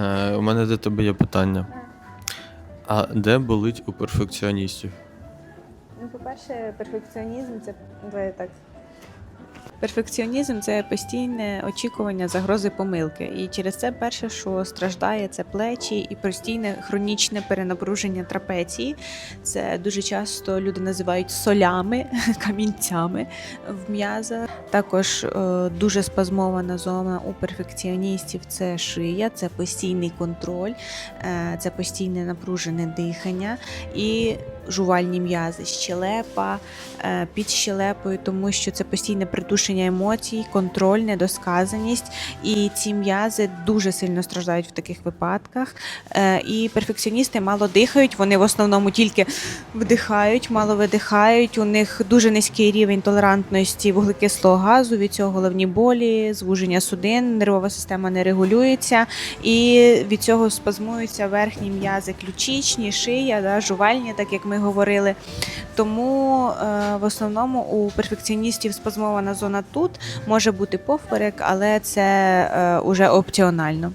Е, у мене до тебе є питання. А де болить у перфекціоністів? Ну, по-перше, перфекціонізм це так. Перфекціонізм це постійне очікування загрози помилки. І через це перше, що страждає, це плечі і постійне хронічне перенапруження трапеції. Це дуже часто люди називають солями, камінцями в м'язах. Також е, дуже спазмована зона у перфекціоністів це шия, це постійний контроль, е, це постійне напружене дихання і жувальні м'язи, щелепа, е, під щелепою, тому що це постійне придушення емоцій, контроль, недосказаність. І ці м'язи дуже сильно страждають в таких випадках. Е, І перфекціоністи мало дихають, вони в основному тільки вдихають, мало видихають. У них дуже низький рівень толерантності вуглекислого газу, від цього головні болі, звуження судин, нервова система не регулюється, і від цього спазмуються верхні м'язи ключичні, шия, да, жувальні, так як ми говорили. Тому е, в основному у перфекціоністів спазмована зона тут може бути поперек, але це е, уже опціонально.